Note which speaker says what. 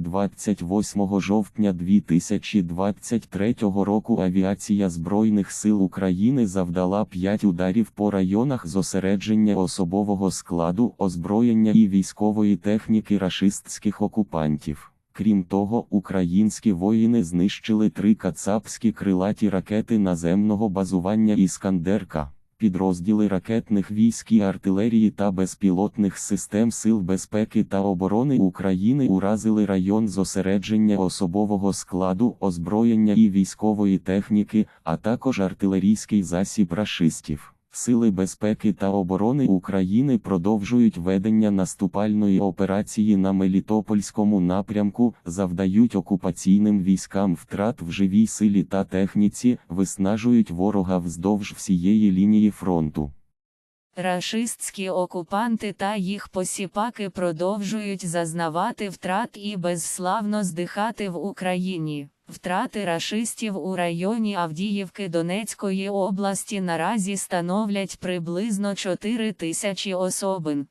Speaker 1: 28 жовтня 2023 року авіація Збройних сил України завдала 5 ударів по районах зосередження особового складу, озброєння і військової техніки рашистських окупантів. Крім того, українські воїни знищили три кацапські крилаті ракети наземного базування Іскандерка. Підрозділи ракетних військ і артилерії та безпілотних систем Сил безпеки та оборони України уразили район зосередження особового складу, озброєння і військової техніки, а також артилерійський засіб рашистів. Сили безпеки та оборони України продовжують ведення наступальної операції на Мелітопольському напрямку, завдають окупаційним військам втрат в живій силі та техніці, виснажують ворога вздовж всієї лінії фронту.
Speaker 2: Рашистські окупанти та їх посіпаки продовжують зазнавати втрат і безславно здихати в Україні. Втрати рашистів у районі Авдіївки Донецької області наразі становлять приблизно 4 тисячі особин.